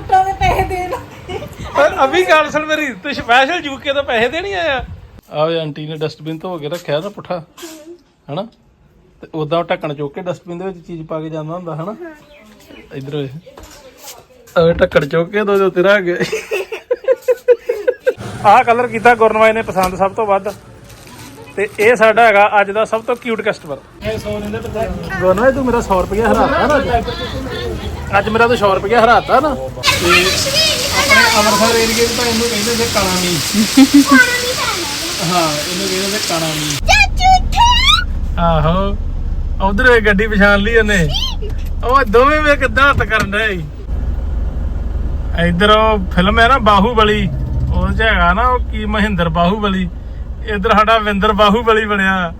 ਸੂਟਾਂ ਦੇ ਪੈਸੇ ਦੇਣ ਪਰ ਅਭੀ ਗੱਲ ਸੁਣ ਮੇਰੀ ਤੂੰ ਸਪੈਸ਼ਲ ਯੂਕੇ ਤੋਂ ਪੈਸੇ ਦੇਣੀ ਆਇਆ। ਆਵੇ ਆਂਟੀ ਨੇ ਡਸਟਬਿਨ ਧੋ ਕੇ ਰੱਖਿਆ ਨਾ ਪੁੱਠਾ ਹਨਾ? ਤੇ ਉਦਾਂ ਢੱਕਣ ਚੁੱਕ ਕੇ ਡਸਟਬਿਨ ਦੇ ਵਿੱਚ ਚੀਜ਼ ਪਾ ਕੇ ਜਾਂਦਾ ਹੁੰਦਾ ਹਨਾ? ਇਧਰ ਵੇ ਆਵੇ ਢੱਕਣ ਚੁੱਕ ਕੇ ਦੋ ਦੋ ਤੇਰਾ ਗਏ। ਆਹ ਕਲਰ ਕੀਤਾ ਗੁਰਨਵਾਈ ਨੇ ਪਸੰਦ ਸਭ ਤੋਂ ਵੱਧ। ਤੇ ਇਹ ਸਾਡਾ ਹੈਗਾ ਅੱਜ ਦਾ ਸਭ ਤੋਂ ਕਿਊਟ ਕਸਟਮਰ ਗੁਰਨਵਾਈ ਤੂੰ ਮੇਰਾ 100 ਰੁਪਏ ਹਰਾਤਾ ਨਾ ਅੱਜ। ਮੇਰਾ ਤੂੰ 100 ਰੁਪਏ ਹਰਾਤਾ ਨਾ। ਤੇ ਆਪਣੇ ਅੰਮ੍ਰਿਤਸਰ ਏਰੀਏ 'ਚ ਤਾਂ ਇਹਨੂੰ ਕਹਿੰਦੇ ਸੀ ਕਾਲਾ ਮੀ ਹਾਂ ਇਹਨੂੰ ਕਹਿੰਦੇ ਸੀ ਕਾਲਾ ਮੀ ਆਹੋ ਉਧਰ ਇਹ ਗੱਡੀ ਪਛਾਣ ਲਈ ਉਹਨੇ। ਉਹ ਦੋਵੇਂ ਵੇ ਕਿੱਦਾਂ ਹੱਥ ਕਰਨ ਸੀ। ਇਧਰ ਉਹ ਫਿਲਮ ਹੈ ਨਾ ਬਾਹੂਬਲੀ। ਉਹ ਚ ਹੈਗਾ ਨਾ ਉਹ ਕੀ ਮਹਿੰਦਰ ਬਾਹੂਬਲੀ। ਇਧਰ ਸਾਡਾ ਵਿੰਦਰ ਬਾਹੂਬਲੀ ਬਣਿਆ।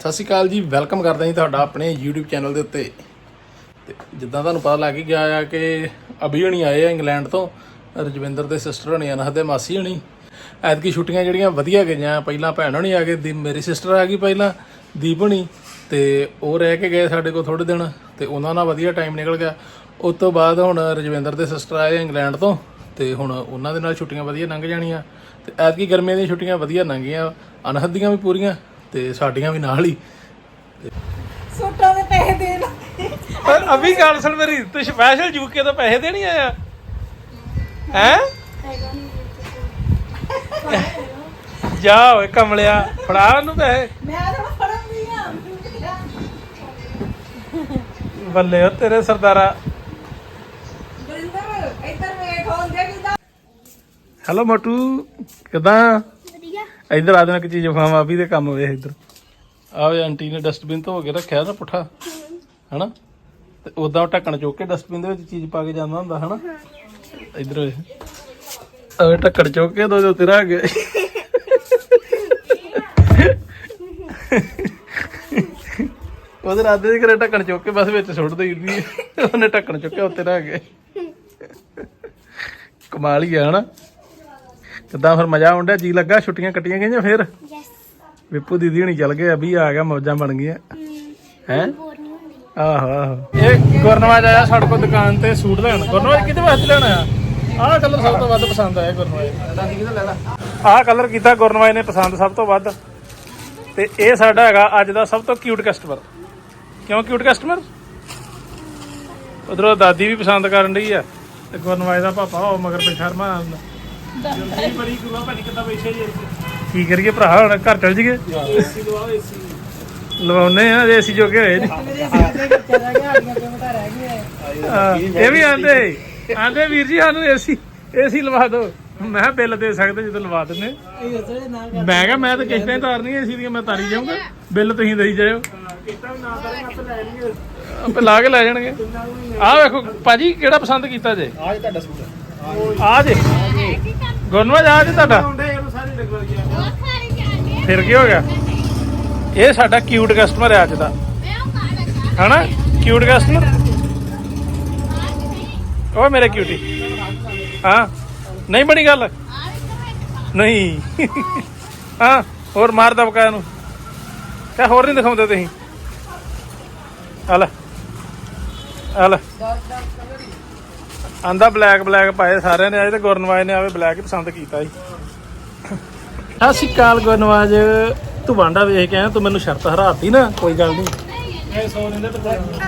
ਸਤਿ ਸ਼੍ਰੀ ਅਕਾਲ ਜੀ ਵੈਲਕਮ ਕਰਦਾ ਜੀ ਤੁਹਾਡਾ ਆਪਣੇ YouTube ਚੈਨਲ ਦੇ ਉੱਤੇ। ਤੇ ਜਿੱਦਾਂ ਤੁਹਾਨੂੰ ਪਤਾ ਲੱਗ ਹੀ ਗਿਆ ਆ ਕਿ ਅਭੀ ਹਣੀ ਆਏ ਆ ਇੰਗਲੈਂਡ ਤੋਂ, ਰਜਵਿੰਦਰ ਦੇ ਸਿਸਟਰ ਹਣੀ, ਅਨਹਦ ਦੇ ਮਾਸੀ ਹਣੀ। ਐਤਕੀ ਛੁੱਟੀਆਂ ਜਿਹੜੀਆਂ ਵਧੀਆ ਗਈਆਂ, ਪਹਿਲਾਂ ਭੈਣ ਹਣੀ ਆ ਗਏ ਦੀ ਮੇਰੀ ਸਿਸਟਰ ਆ ਗਈ ਪਹਿਲਾਂ, ਦੀਪ ਹਣੀ, ਤੇ ਉਹ ਰਹਿ ਕੇ ਗਏ ਸਾਡੇ ਕੋਲ ਥੋੜੇ ਦਿਨ, ਤੇ ਉਹਨਾਂ ਨਾਲ ਵਧੀਆ ਟਾਈਮ ਨਿਕਲ ਗਿਆ। ਉਸ ਤੋਂ ਬਾਅਦ ਹੁਣ ਰਜਵਿੰਦਰ ਦੇ ਸਿਸਟਰ ਆਏ ਇੰਗਲੈਂਡ ਤੋਂ, ਤੇ ਹੁਣ ਉਹਨਾਂ ਦੇ ਨਾਲ ਛੁੱਟੀਆਂ ਵਧੀਆ ਲੰਘ ਜਾਣੀਆਂ। ਤੇ ਐਤਕੀ ਗਰਮੀਆਂ ਦੀਆਂ ਛੁੱਟੀਆਂ ਵਧੀਆ ਲੰਘੀਆਂ, ਅਨਹਦ ਦੀਆਂ ਵੀ ਪੂਰੀਆਂ, ਤੇ ਸਾਡੀਆਂ ਵੀ ਨਾਲ ਹੀ। ਸੂਟਾਂ ਦੇ ਪੈਸੇ ਦੇਣ ਪਰ ਅਭੀ ਗੱਲ ਸੁਣ ਮੇਰੀ ਤੂੰ ਸਪੈਸ਼ਲ ਯੂਕੇ ਤੋਂ ਪੈਸੇ ਦੇਣੀ ਆਇਆ? ਹੈ? ਜਾ ਓਏ ਕਮਲਿਆ ਫੜਾ ਉਹਨੂੰ ਪੈਸੇ। ਮੈਂ ਤਾਂ ਫੜਨ ਦੀ ਆ ਬੱਲੇ ਓ ਤੇਰੇ ਸਰਦਾਰਾ। ਬਰਿੰਦਰ ਇੱਧਰ ਵੇਖ ਹੁੰਦੇ ਕਿਦਾਂ ਹੈਲੋ ਮੋਟੂ ਕਿਦਾਂ? ਇੱਧਰ ਆ ਦੇਣਾ ਇੱਕ ਚੀਜ਼ ਵਿਖਾਵਾਂ ਅਭੀ ਦੇ ਕੰਮ ਵੇਖ ਇੱਧਰ। ਆਵੇ ਆਂਟੀ ਨੇ ਡਸਟਬਿਨ ਧੋ ਕੇ ਰੱਖਿਆ ਨਾ ਪੁੱਠਾ। ਹਨਾ? ਤੇ ਉਦਾਂ ਢੱਕਣ ਚੁੱਕ ਕੇ ਡਸਟਬਿਨ ਦੇ ਵਿੱਚ ਚੀਜ਼ ਪਾ ਕੇ ਜਾਂਦਾ ਹੁੰਦਾ ਹਨਾ? ਇੱਧਰ ਵੇਖ। ਆਵੇ ਢੱਕਣ ਚੁੱਕ ਕੇ ਦੋ ਦੋ ਤੇਰਾ ਆ ਗਏ ਉਹਦੇ ਰਾਦੇ ਦੇ ਘਰੇ ਢੱਕਣ ਚੁੱਕ ਕੇ ਬਸ ਵਿੱਚ ਸੁੱਟ ਦੇਈਦੀ ਹੈ। ਉਹਨੇ ਢੱਕਣ ਚੁੱਕਿਆ ਉੱਤੇ ਰਹਿ ਗਏ। ਕਮਾਲ ਹੀ ਆ ਹਨਾ? ਕਿੱਦਾਂ ਫਿਰ ਮਜ਼ਾ ਆਉਂਦਾ ਜੀ ਲੱਗਾ ਛੁੱਟੀਆਂ ਕੱਟੀਆਂ ਗਈਆਂ ਫਿਰ? ਵਿਪੂ ਦੀਦੀ ਹਣੀ ਚੱਲ ਗਏ ਅਭੀ ਆ ਗਿਆ ਮੌਜਾਂ ਬਣ ਗਈਆਂ। ਹੈ। ਆਹੋ ਆਹੋ। ਇਹ ਗੁਰਨਵਾਜ ਆਇਆ ਸਾਡੇ ਕੋਲ ਦੁਕਾਨ ਤੇ ਸੂਟ ਲੈਣ। ਗੁਰਨਵਾਜ ਕਿਹਦੇ ਵਾਸਤੇ ਲੈਣਾ ਆ? ਆਹ ਕਲਰ ਸਭ ਤੋਂ ਵੱਧ ਪਸੰਦ ਆਇਆ ਗੁਰਨਵਾਜ ਆਹ ਕਲਰ ਕੀਤਾ ਗੁਰਨਵਾਜ ਨੇ ਪਸੰਦ ਸਭ ਤੋਂ ਵੱਧ। ਤੇ ਇਹ ਸਾਡਾ ਹੈਗਾ ਅੱਜ ਦਾ ਸਭ ਤੋਂ ਕਿਊਟ ਕਸਟਮਰ ਕਿਉਂ ਕਿਊਟ ਕਸਟਮਰ ਉਧਰੋਂ ਦਾਦੀ ਵੀ ਪਸੰਦ ਕਰਨ ਰਹੀ ਆ। ਤੇ ਗੁਰਨਵਾਜ ਦਾ ਪਾਪਾ ਉਹ ਮਗਰ ਪਿਛਾਰ ਸ਼ਰਮਾ ਜਲਦੀ ਬੜੀ ਗੁਰੂਆ ਭਾਜੀ ਕਿੱਦਾਂ ਬੈਠੇ ਜੀ ਕੀ ਕਰੀਏ ਭਰਾ ਹੁਣ ਘਰ ਚੱਲ ਜੀਏ ਏਸੀ ਲਵਾਓ ਏਸੀ ਲਵਾਉਨੇ ਆ ਏਸੀ ਜੋਗੇ ਹੋਏ ਨੇ ਹਾਂ, ਇਹ ਵੀ ਆਂਦੇ ਆਂਦੇ ਵੀਰ ਜੀ ਸਾਨੂੰ ਏਸੀ ਏਸੀ ਲਵਾ ਦਿਓ ਮੈਂ ਕਿਹਾ ਬਿੱਲ ਦੇ ਸਕਦੇ ਜਦੋਂ ਲਵਾ ਦਿੰਨੇ ਮੈਂ ਕਿਹਾ ਮੈਂ ਤਾਂ ਕਿਸ਼ਤਾਂ ਹੀ ਤਾਰਨੀ ਏਸੀ ਦੀਆਂ ਮੈਂ ਤਾਰੀ ਜਾਊਂਗਾ। ਬਿੱਲ ਤੁਸੀਂ ਦੇਈ ਜਾਇਓ। ਆਪੇ ਲਾ ਕੇ ਲੈ ਜਾਣਗੇ। ਆਹ ਵੇਖੋ ਭਾਜੀ ਕਿਹੜਾ ਪਸੰਦ ਕੀਤਾ ਜੇ? ਆਹ ਤੁਹਾਡਾ ਸੂਟ ਆ। ਜੇ। ਗੁਰਨਵਾਜ ਆ ਜੇ ਤੁਹਾਡਾ? ਫਿਰ ਕੀ ਹੋ ਗਿਆ? ਇਹ ਸਾਡਾ ਕਿਊਟ ਕਸਟਮਰ ਹੈ ਅੱਜ ਦਾ। ਹਨਾ? ਕਿਊਟ ਕਸਟਮਰ ਓ ਮੇਰੇ ਕਿਊਟੀ ਹਾਂ? ਨਹੀਂ ਬਣੀ ਗੱਲ। ਨਹੀਂ। ਹਾਂ, ਹੋਰ ਮਾਰ ਦਬਕਾ ਇਹਨੂੰ ਕਹ ਹੋਰ ਨਹੀਂ ਦਿਖਾਉਂਦੇ ਤੁਸੀਂ। ਆ ਲੈ। ਆਂਦਾ ਬਲੈਕ ਬਲੈਕ ਪਾਏ ਸਾਰਿਆਂ ਨੇ, ਆਏ ਤੇ ਗੁਰਨਵਾਜ ਨੇ ਆਵੇ ਬਲੈਕ ਪਸੰਦ ਕੀਤਾ ਜੀ ਸਤਿ ਸ਼੍ਰੀ ਅਕਾਲ ਗੁਰਨਵਾਜ। ਤੂੰ ਵਾਂਡਾ ਵੇਖ ਕੇ ਆਇਆ ਤੂੰ ਮੈਨੂੰ ਸ਼ਰਤ ਹਰਾਤੀ ਨਾ ਕੋਈ ਗੱਲ ਨਹੀਂ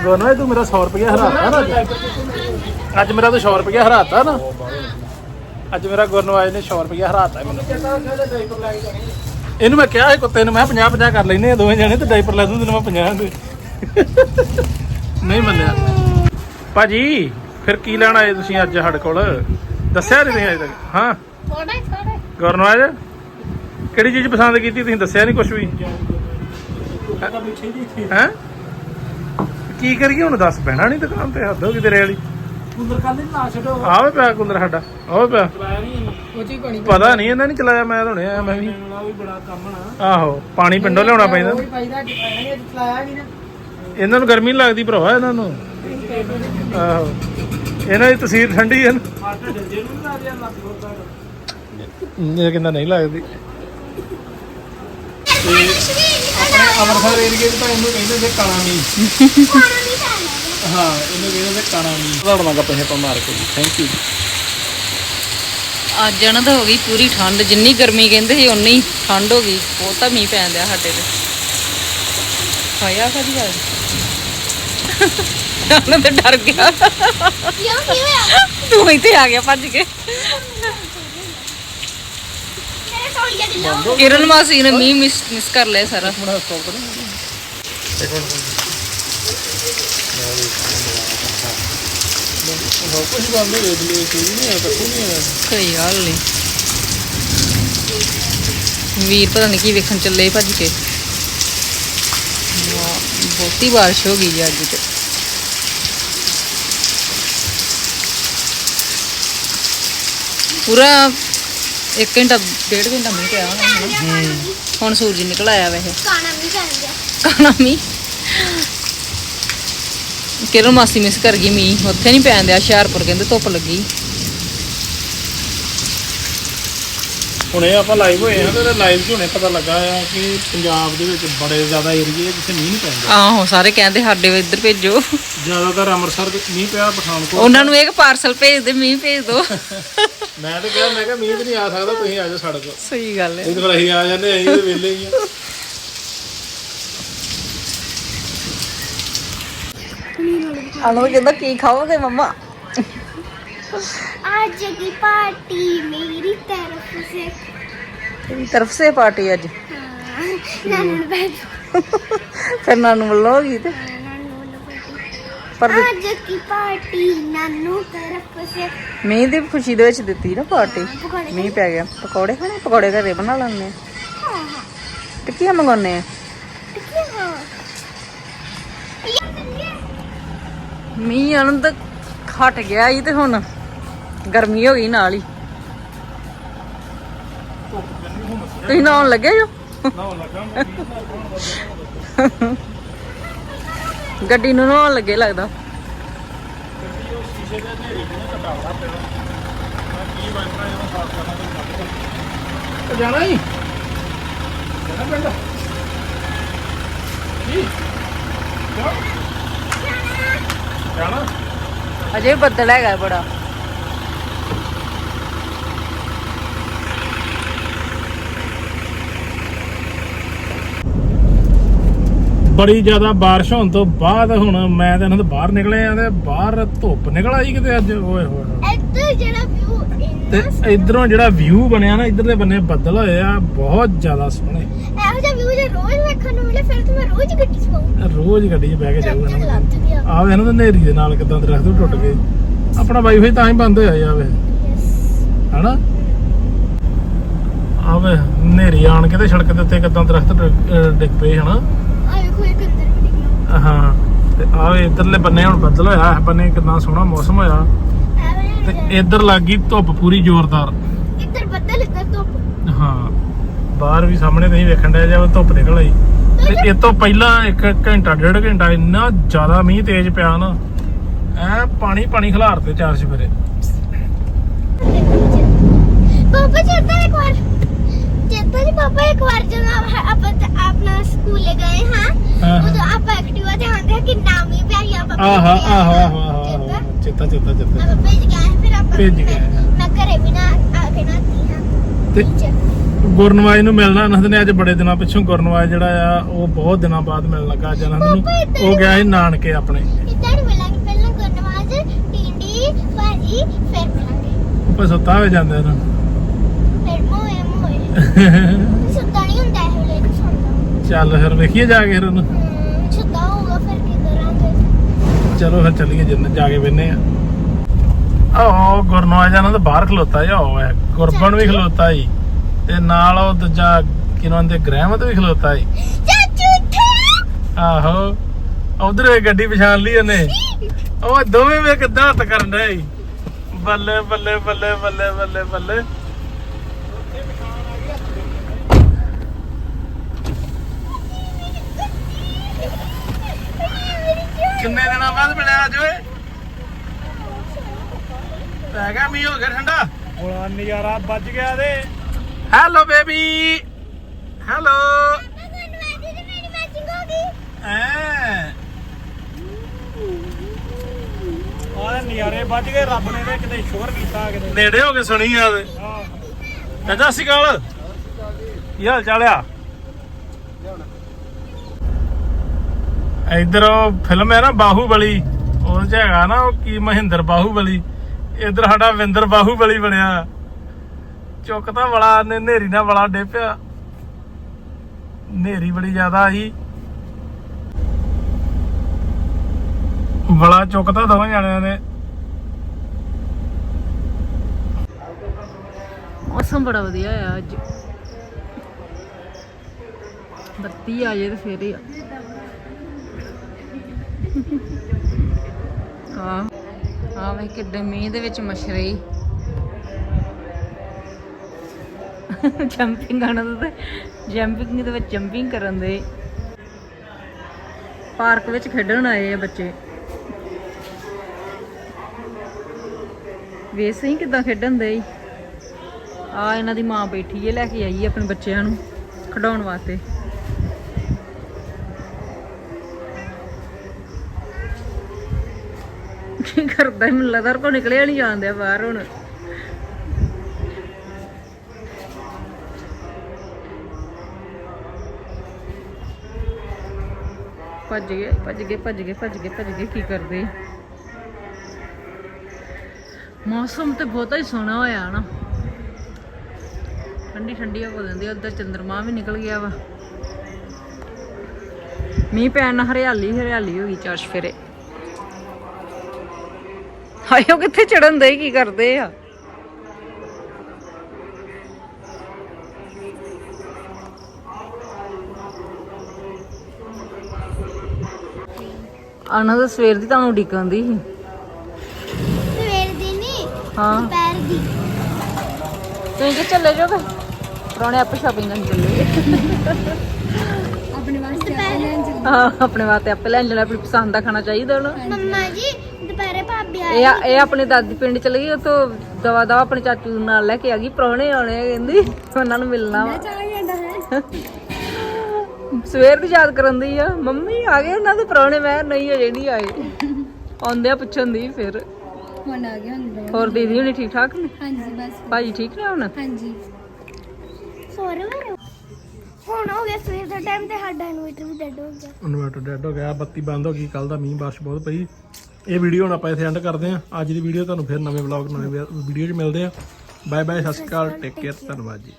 ਗੁਰਨਵਾਜ ਤੂੰ ਮੇਰਾ 100 ਰੁਪਏ ਹਰਾਤਾ ਨਾ ਅੱਜ। ਅੱਜ ਮੇਰਾ ਤੂੰ 100 ਰੁਪਏ ਹਰਾਤਾ ਨਾ। ਅੱਜ ਮੇਰਾ ਗੁਰਨਵਾਜ ਨੇ 100 ਰੁਪਏ ਹਰਾਤਾ ਮੈਨੂੰ। ਇਹਨੂੰ ਮੈਂ ਕਿਹਾ ਸੀ ਕੁੱਤੇ ਨੂੰ ਮੈਂ 50 50 ਕਰ ਲੈਨੇ ਆ ਦੋਵੇਂ ਜਣੇ ਤੇ ਡਾਈਪਰ ਲੈ ਦੂੰ ਤੈਨੂੰ ਮੈਂ 50 ਦੇ। ਨਹੀਂ ਮੰਨਿਆ। ਭਾਜੀ ਫਿਰ ਕੀ ਲੈਣ ਆਏ ਤੁਸੀਂ ਅੱਜ ਸਾਡੇ ਕੋਲ? ਦੱਸਿਆ ਨਹੀਂ ਤੁਸੀਂ ਅਜੇ ਤੱਕ? ਹਾਂ? ਥੋੜਾ ਥੋੜਾ ਗੁਰਨਵਾਜ? ਕਿਹੜੀ ਚੀਜ਼ ਪਸੰਦ ਕੀਤੀ? ਤੁਸੀਂ ਦੱਸਿਆ ਨਹੀਂ ਕੁਝ ਵੀ। ਹੈ? ਕੀ ਕਰੀਏ ਹੁਣ? ਦੱਸ ਪੈਣਾ ਨਹੀਂ ਦੁਕਾਨ ਤੇ ਹੱਦ ਹੋ ਗਈ ਤੇਰੇ ਵਾਲੀ। ਕੁੰਦਰ ਕੱਲ ਨਾ ਛੱਡੋ। ਆਵੇ ਪਿਆ ਕੁੰਦਰ ਸਾਡਾ ਆਵੇ ਪਿਆ। ਪਤਾ ਨਹੀਂ ਇਹਨਾਂ ਨੇ ਚਲਾਇਆ ਮੈਂ ਤਾਂ ਹੁਣੇ ਆਇਆ ਮੈਂ ਵੀ। ਪੀਣਾ ਵੀ ਬੜਾ ਕੰਮ ਨਾ ਆਹੋ ਪਾਣੀ ਪਿੰਡੋਂ ਲਿਆਉਣਾ ਪੈਂਦਾ। ਨਹੀਂ ਇਹਨਾਂ ਨੂੰ ਗਰਮੀ ਲੱਗਦੀ ਭਰਾਵਾ ਇਹਨਾਂ ਨੂੰ। ਆਹੋ। ਇਹਨਾਂ ਦੀ ਤਸੀਰ ਠੰਡੀ ਹੈ ਨਾ। ਲਾ ਇਹ ਕਹਿੰਦਾ ਨਹੀਂ ਲੱਗਦੀ। ਆਪਣੇ ਅੰਮ੍ਰਿਤਸਰ ਏਰੀਏ 'ਚ ਤਾਂ ਇਹਨੂੰ ਕਹਿੰਦੇ ਸੀ ਕਾਲਾ ਮੀ ਹਾਂ ਇਹਨੂੰ ਕਹਿੰਦੇ ਨੇ ਕਾਣਾ ਮੀਂਹ ਤੁਹਾਡਾ ਨਾਲ ਗੱਪੇ ਆਪਾਂ ਮਾਰ ਕੇ ਜੀ ਥੈਂਕ ਯੂ ਅੱਜ ਨਾ ਤਾਂ ਹੋ ਗਈ ਪੂਰੀ ਠੰਡ ਜਿੰਨੀ ਗਰਮੀ ਕਹਿੰਦੇ ਸੀ ਉਨੀ ਠੰਡ ਹੋ ਗਈ। ਬਹੁਤ ਤਾਂ ਮੀਂਹ ਪੈਣ ਦਿਆ ਸਾਡੇ ਤੇ। ਖਾਇਆ ਕਦੀ ਗੱਲ ਉਹਨੇ ਤੇ ਡਰ ਗਿਆ। ਕਿਉਂ ਕੀ ਹੋਇਆ? ਤੂੰ ਇੱਥੇ ਆ ਗਿਆ ਭੱਜ ਕੇ। ਕਿਰਨ ਮਾਸੀ ਨੇ ਮੀਂਹ ਮਿਸ ਮਿਸ ਕਰ ਲਿਆ ਸਾਰਾ। ਥੋੜਾ ਸਟਾਪ ਕਰੋ ਇੱਕ ਮਿੰਟ ਹੋਰ ਕੁਝ ਗੱਲ ਨਹੀਂ ਵੇਖ ਲਈ ਸੀ ਨਹੀਂ ਆ ਕੱਖੂ ਨਹੀਂ ਆ ਕੋਈ ਗੱਲ ਨਹੀਂ ਵੀਰ ਪਤਾ ਨਹੀਂ ਕੀ ਵੇਖਣ ਚੱਲੇ ਭੱਜ ਕੇ। ਬਹੁਤੀ ਬਾਰਿਸ਼ ਹੋ ਗਈ ਅੱਜ ਤੇ। ਪੂਰਾ 1 ਘੰਟਾ ਡੇਢ ਘੰਟਾ ਮੀਂਹ ਪਿਆ ਹੋਣਾ ਹਨਾ। ਹੁਣ ਸੂਰਜ ਨਿਕਲ ਆਇਆ ਵੈਸੇ। ਕਾਣਾ ਵੀ ਕਰ ਗਿਆ। ਕਾਣਾ ਮੀਂਹ। ਕਿਰਨ ਮਾਸੀ ਮਿਸ ਕਰ ਗਈ ਮੀਂਹ? ਉੱਥੇ ਨਹੀਂ ਪੈਣ ਦਿਆ ਹੁਸ਼ਿਆਰਪੁਰ ਕਹਿੰਦੇ ਧੁੱਪ ਲੱਗੀ। ਹੁਣ ਇਹ ਆਪਾਂ ਲਾਈਵ ਹੋਏ ਹਾਂ ਤੇ ਲਾਈਵ 'ਚ ਹੁਣੇ ਪਤਾ ਲੱਗਾ ਆ ਕਿ ਪੰਜਾਬ ਦੇ ਵਿੱਚ ਬੜੇ ਜ਼ਿਆਦਾ ਏਰੀਏ ਜਿੱਥੇ ਮੀਂਹ ਨਹੀਂ ਪੈਂਦਾ। ਆਹੋ ਸਾਰੇ ਕਹਿੰਦੇ ਸਾਡੇ ਇੱਧਰ ਭੇਜੋ। ਜ਼ਿਆਦਾਤਰ ਅੰਮ੍ਰਿਤਸਰ ਦੇ ਮੀਂਹ ਪਿਆ ਪਠਾਨਕੋਟ ਉਹਨਾਂ ਨੂੰ ਇੱਕ ਪਾਰਸਲ ਭੇਜ ਦੇ ਮੀਂਹ ਭੇਜ ਦੋ। ਮੈਂ ਤਾਂ ਕਿਹਾ ਮੈਂ ਕਿਹਾ ਮੀਂਹ ਵੀ ਨਹੀਂ ਆ ਸਕਦਾ ਤੁਸੀਂ ਆ ਜਾਓ ਸਾਡੇ ਕੋਲ ਸਹੀ ਗੱਲ ਹੈ ਇਹ ਤਾਂ ਫਿਰ ਅਸੀਂ ਆ ਜਾਂਦੇ ਅਸੀਂ ਤੇ ਵਿਹਲੇ ਹੀ ਆ ਅਨੂ ਕਹਿੰਦਾ ਕੀ ਖਾਓਗੇ ਮੰਮਾ आज की पार्टी मेरी तरफ से ਤੇਰੀ ਤਰਫ ਸੇ ਪਾਰਟੀ ਅੱਜ हाँ, नानू ने बैठ ਫਿਰ ਨਾਨੂ ਵੱਲੋਂ ਹੋਗੀ ਤੇ नानू ने बैठ ਪਰ आज की पार्टी नानू तरफ से ਮੀਂਹ ਦੀ ਖੁਸ਼ੀ ਦੇ ਵਿੱਚ ਦਿੱਤੀ ਨਾ ਪਾਰਟੀ पकौड़े ਮੀਂਹ ਪੈ ਗਿਆ ਪਕੌੜੇ ਖਾਣੇ ਪਕੌੜੇ ਘਰੇ ਬਣਾ ਲੈਣੇ हाँ हाँ ਟਿੱਕੀਆਂ ਮੰਗਾਉਣੇ ਆ देखिए हाँ ਮੀਂਹ ਆਨੰਦ ਹਟ ਗਿਆ ਹੀ ਤੇ ਹੁਣ ਗਰਮੀ ਹੋ ਗਈ ਨਾਲ ਹੀ ਤੁਸੀਂ ਨਹਾਉਣ ਲੱਗੇ ਜੋ ਗੱਡੀ ਨੂੰ ਨਹਾਉਣ ਲੱਗੇ ਲੱਗਦਾ। ਜਾਣਾ ਹੀ? ਜਾਣਾ ਪਿੰਡ? ਕੀ? ਜਾ ਜਾਣਾ? ਅਜੇ ਬੱਦਲ ਹੈਗਾ ਬੜਾ। ਬੜੀ ਜ਼ਿਆਦਾ ਬਾਰਿਸ਼ ਹੋਣ ਤੋਂ ਬਾਅਦ ਹੁਣ ਮੈਂ ਤੇ ਇਹਨਾਂ ਤੋਂ ਬਾਹਰ ਨਿਕਲੇ ਆ ਤੇ ਬਾਹਰ ਧੁੱਪ ਨਿਕਲ ਆਈ ਕਿਤੇ ਅੱਜ? ਓਏ ਹੋਏ ਇੱਧਰ ਜਿਹੜਾ ਵਿਊ ਤੇ ਇਧਰੋਂ ਜਿਹੜਾ ਵਿਊ ਬਣਿਆ ਨਾ ਇਧਰਲੇ ਬੰਨੇ ਬੱਦਲ ਹੋਏ ਆ ਬਹੁਤ ਜ਼ਿਆਦਾ ਸੋਹਣੇ। ਇਹੋ ਜਿਹਾ ਵਿਊ ਜੇ ਰੋਜ਼ ਵੇਖਣ ਨੂੰ ਮਿਲੇ ਫਿਰ ਤਾਂ ਮੈਂ ਰੋਜ਼ ਗੱਡੀ ਚ ਪਾਉਂ ਰੋਜ਼ ਗੱਡੀ 'ਚ ਬਹਿ ਕੇ ਜਾਊਗਾ ਆਵੇ ਇਹਨਾਂ ਦੇ ਨੇਰੀ ਦੇ ਨਾਲ ਕਿਦਾਂ ਦਰਖਤ ਟੁੱਟ ਗਏ। ਆਪਣਾ ਵਾਈਫਾਈ ਤਾਂ ਹੀ ਬੰਦ ਹੋਇਆ ਜਾਵੇ। ਹਨਾ? ਆਵੇ ਨੇਰੀ ਆਣ ਕੇ ਤੇ ਸੜਕ ਦੇ ਉੱਤੇ ਕਿਦਾਂ ਦਰਖਤ ਡਿੱਗ ਪਏ ਹਨਾ। ਆ ਵੇਖੋ ਇੱਕ ਅੰਦਰ ਵੀ ਨਿਕਲਿਆ ਹਾਂ ਤੇ ਆਵੇ ਇਧਰਲੇ ਬੰਨੇ ਹੁਣ ਬੱਦਲ ਹੋਇਆ ਇਹ ਬੰਨੇ ਕਿੰਨਾ ਸੋਹਣਾ ਮੌਸਮ ਹੋਇਆ। ਤੇ ਇੱਧਰ ਲੱਗ ਧੁੱਪ ਪੂਰੀ ਜ਼ੋਰਦਾਰ। ਇੱਧਰ ਬੱਦਲ ਇੱਧਰ ਧੁੱਪ। ਹਾਂ ਬਾਹਰ ਵੀ ਸਾਹਮਣੇ ਨਹੀਂ ਵੇਖਣ ਡਿਆ ਜਿਵੇਂ ਧੁੱਪ ਨਿਕਲ ਆਈ। ਤੇ ਇਹ ਤੋਂ ਪਹਿਲਾਂ ਇੱਕ ਘੰਟਾ ਡੇਢ ਘੰਟਾ ਇੰਨਾ ਜ਼ਿਆਦਾ ਮੀਂਹ ਤੇਜ਼ ਪਿਆ ਨਾ ਐ ਪਾਣੀ ਪਾਣੀ ਖਿਲਾਰ ਤੇ ਚਾਰ ਸਵੇਰੇ ਪਾਪਾ ਜੀ ਪਾਪਾ ਇੱਕ ਵਾਰ। ਜਦੋਂ ਆਪ- ਆਪਾਂ ਤੇ ਆਪਣਾ ਸਕੂਲੇ ਗਏ ਹਾਂ ਹਾਂ। ਉਦੋਂ ਆਪਾਂ ਐਕਟਿਵਾ ਤੇ ਆਂਦੇ ਕਿ ਨਾਮੀ ਪਿਆਰੀ ਆਪਾਂ ਆਹਾ ਭੇਜ ਗਏ ਆਹੋ ਹਾਂ। ਆਹੋ ਆਹੋ ਚੇਤਾ? ਆਹੋ। ਚੇਤਾ ਚੇਤਾ ਚੇਤਾ ਆਪਾਂ ਭੇਜ ਗਏ ਹਾਂ, ਫਿਰ ਆਪਾਂ ਭੇਜ ਗਏ ਹਾਂ। ਮੈਂ ਘਰੇ ਵੀ ਨਾ ਆ ਕੇ ਨਾਤੀ ਹਾਂ ਤੇ। ਗੁਰਨਵਾਜ ਨੂੰ ਮਿਲਣਾ ਅਨੰਦ ਨੇ ਅੱਜ ਬੜੇ ਦਿਨਾਂ ਪਿੱਛੋਂ ਗੁਰਨਵਾਜ ਜਿਹੜਾ ਆ ਉਹ ਬਹੁਤ ਦਿਨਾਂ ਬਾਅਦ ਮਿਲਣ ਲੱਗਾ ਅੱਜ ਅਨੰਦ ਨੂੰ ਉਹ ਗਿਆ ਸੀ ਨਾਨਕੇ ਆਪਣੇ ਇੱਧਰ ਮਿਲਾਂਗੇ ਪਹਿਲਾਂ ਗੁਰਨਵਾਜ ਟਿੰਡੀ ਭਾਜੀ ਫਿਰ ਮਿਲਾਂਗੇ ਉੱਪਰ ਸੁੱਤਾ ਹੋ ਜਾਂਦੇ ਨੇ ਸੁੱਤਾ ਨਹੀਂ ਹੁੰਦਾ ਇਹ ਵੇਲੇ ਸੁਣਦਾ। ਚੱਲ ਫਿਰ ਵੇਖੀਏ ਜਾ ਕੇ ਫਿਰ ਉਹਨੂੰ। ਹਮ, ਸੁੱਤਾ ਹੋਊਗਾ ਫਿਰ ਕਿੱਧਰ ਆਂਦੇ ਚਲੋ ਫਿਰ ਚੱਲੀਏ ਜਿੰਨ ਜਾ ਕੇ ਬੈਨੇ ਆ। ਆਹ ਗੁਰਨਵਾਜ ਆਨੰਦ ਬਾਹਰ ਖਲੋਤਾ ਜਾ ਉਹ ਹੈ। ਗੁਰਬਨ ਵੀ ਖਲੋਤਾ ਹੀ ਤੇ ਨਾਲ ਉਹ ਦੂਜਾ ਕਿਨਾਂ ਦੇ ਗ੍ਰਹਿਮਤ ਵੀ ਖਲੋਤਾ ਹੀ ਚਾਚੂ ਉੱਠ। ਆਹੋ ਉਧਰ ਗੱਡੀ ਪਛਾਣ ਲਈ ਉਹਨੇ। ਉਹ ਦੋਵੇਂ ਵੇ ਕਿੱਦਾਂ ਹੱਥ ਕਰਨ ਸੀ। ਬੱਲੇ ਬੱਲੇ ਬੱਲੇ ਬੱਲੇ ਬੱਲੇ ਬੱਲੇ। ਬਾਅਦ ਮਿਲਿਆ ਅੱਜ ਓਏ। ਪੈ ਗਿਆ ਮੀਂਹ ਹੋ ਗਿਆ ਠੰਡਾ। ਬੜਾ ਨਜ਼ਾਰਾ ਵੱਜ ਗਿਆ ਦੇ ਹੈਲੋ ਬੇਬੀ ਹੈਲੋ ਗੁਰਨਵਾਜ ਦੀ ਮੇਰੀ ਮੈਚਿੰਗ ਹੋ ਗਈ ਐ। ਆਹ ਨਜ਼ਾਰੇ ਵੱਜ ਗਏ ਰੱਬ ਨੇ ਤੇ ਕਿਤੇ ਸ਼ੁਕਰ ਕੀਤਾ ਕਿਤੇ। ਨੇੜੇ ਹੋ ਕੇ ਸੁਣੀ ਆ ਤੇ। ਚਾਚਾ ਸਤਿ ਸ਼੍ਰੀ ਅਕਾਲ। ਕੀ ਹਾਲ ਚਾਲ ਆ? ਇਧਰ ਫਿਲਮ ਹੈ ਨਾ ਬਾਹੂਬਲੀ, ਉਹ ਚ ਹੈਗਾ ਨਾ, ਉਹ ਕੀ ਮਹਿੰਦਰ ਬਾਹੂਬਲੀ, ਇਧਰ ਸਾਡਾ ਵਿੰਦਰ ਬਾਹੂਬਲੀ ਬਣਿਆ। ਚੁੱਕ ਤਾਂ ਬੜਾ ਨੇਰੀ ਨਾਲ ਬੜਾ ਡੇਪਿਆ ਨੇਰੀ ਬੜੀ ਜ਼ਿਆਦਾ ਆਈ। ਬੜਾ ਚੁੱਕਦਾ ਦੋਵਾਂ ਜਾਣਿਆਂ ਨੇ। ਮੌਸਮ ਬੜਾ ਵਧੀਆ ਆ ਅੱਜ। ਬੱਤੀ ਆ ਜੇ ਤੇ ਫੇਰ ਹੀ ਆ। ਹਾਂ। ਹਾਂ ਵੇ ਕਿੱਡੇ ਮੀਂਹ ਦੇ ਵਿੱਚ ਮਛਰੀ। ਜੰਪਿੰਗ ਕਰਨ ਦੇ ਜੰਪਿੰਗ ਦੇ ਵਿੱਚ ਜੰਪਿੰਗ ਕਰਨ ਦੇ। ਪਾਰਕ ਵਿੱਚ ਖੇਡਣ ਆਏ ਆ ਬੱਚੇ। ਵੇਖ ਹੀ ਕਿਦਾਂ ਖੇਡਣ ਦੇ। ਆ ਇਹਨਾਂ ਦੀ ਮਾਂ ਬੈਠੀ ਏ ਲੈ ਕੇ ਆਈ ਆਪਣੇ ਬੱਚਿਆਂ ਨੂੰ ਖਡਾਉਣ ਵਾਸਤੇ। ਕਰਦਾ ਮੈਨੂੰ ਲੱਗਦਾ ਕੋ ਨਿਕਲਿਆ ਨਹੀਂ ਜਾਂਦੇ ਬਾਹਰ ਹੁਣ। ਭੱਜ ਗਏ ਭੱਜ ਗਏ ਭੱਜ ਗਏ ਭੱਜ ਗਏ ਭੱਜ ਗਏ, ਕੀ ਕਰਦੇ? ਮੌਸਮ ਤੇ ਬਹੁਤਾ ਹੀ ਸੋਹਣਾ ਹੋਇਆ ਨਾ। ਠੰਡੀ ਠੰਡੀ ਹਵਾ ਲੈਂਦੀ ਉਧਰ ਚੰਦਰਮਾ ਵੀ ਨਿਕਲ ਗਿਆ ਵਾ। ਮੀਂਹ ਪੈਣ ਨਾਲ ਹਰਿਆਲੀ ਹਰਿਆਲੀ ਹੋ ਗਈ ਚਾਰ ਫੇਰੇ ਹਾਏ ਉਹ ਕਿੱਥੇ ਚੜਨ ਦੇ ਕੀ ਕਰਦੇ ਆ? ਆਣਾ ਤਾਂ ਸਵੇਰ ਦੀ ਤੁਹਾਨੂੰ ਡਿੱਕਣ ਦੀ ਸੀ? ਸਵੇਰ ਦੀ ਨਹੀਂ ਹਾਂ। ਦੁਪਹਿਰ ਦੀ। ਤੁਸੀਂ ਕਿ ਚੱਲੇ ਜਾਓਗੇ? ਪੁਰਾਣੇ ਆਪੇ ਸ਼ਾਪਿੰਗ ਕਰਨ ਚੱਲੇ ਆਪਣੇ ਵਾਸਤੇ ਦੁਪਹਿਰ ਹਾਂ ਆਪਣੇ ਵਾਸਤੇ ਆਪੇ ਲੈਣ ਜਾਣਾ ਆਪਣੀ ਪਸੰਦ ਦਾ ਖਾਣਾ ਚਾਹੀਦਾ ਉਹਨੂੰ। ਮੰਮਾ ਜੀ ਦੁਪਹਿਰੇ ਭਾਬੀ ਆਈ ਇਹ ਇਹ ਆਪਣੇ ਦਾਦੀ ਪਿੰਡ ਚਲ ਗਈ ਉਤੋਂ ਦਵਾ ਦਵਾ ਆਪਣੇ ਚਾਚੂ ਨਾਲ ਲੈ ਕੇ ਆ ਗਈ ਪ੍ਰਾਹੁਣੇ ਆਉਣੇ ਆ ਕਹਿੰਦੀ ਉਹਨਾਂ ਨੂੰ ਮਿਲਣਾ ਵਾ। ਚਲਾ ਜਾਂਦਾ ਹੈ ਸਵੇਰ ਦੀ ਯਾਦ ਕਰਨ ਦੀ ਆ ਮੰਮੀ ਆ ਗਏ ਉਹਨਾਂ ਦੇ ਪ੍ਰਾਹੁਣੇ ਮੈਂ ਨਹੀਂ ਅਜੇ ਨਹੀਂ ਆਏ। ਆਉਂਦੇ ਆ ਪੁੱਛਣ ਦੀ ਫਿਰ। ਹੁਣ ਆ ਗਿਆ ਹੁਣ ਹੋਰ ਦੀਦੀ ਹੁਣੀ ਠੀਕ ਠਾਕ? ਨੇ ਹਾਂਜੀ ਬਸ। ਭਾਜੀ ਠੀਕ ਨੇ ਹੁਣ? ਹਾਂਜੀ। ਸੋਰੇ ਵਾਰ ਹੁਣ ਹੋ ਗਿਆ ਸਵੇਰ ਦਾ ਟਾਈਮ ਤੇ ਸਾਡਾ ਇਨਵਰਟਰ ਵੀ ਡੈਡ ਹੋ ਗਿਆ। ਇਨਵਰਟਰ ਡੈਡ ਹੋ ਗਿਆ ਬੱਤੀ ਬੰਦ ਹੋ ਗਈ ਕੱਲ ਦਾ ਮੀਂਹ ਬਾਰਿਸ਼ ਬਹੁਤ ਪਈ। ਇਹ ਵੀਡੀਓ ਹੁਣ ਆਪਾਂ ਇੱਥੇ ਐਂਡ ਕਰਦੇ ਹਾਂ। ਅੱਜ ਦੀ ਵੀਡੀਓ ਤੁਹਾਨੂੰ ਫਿਰ ਨਵੇਂ ਵਲੌਗ ਨਵੇਂ ਵੀਡੀਓ 'ਚ ਮਿਲਦੇ ਆ ਬਾਏ ਬਾਏ ਸਤਿ ਸ਼੍ਰੀ ਅਕਾਲ ਟੇਕ ਕੇਅਰ ਧੰਨਵਾਦ ਜੀ।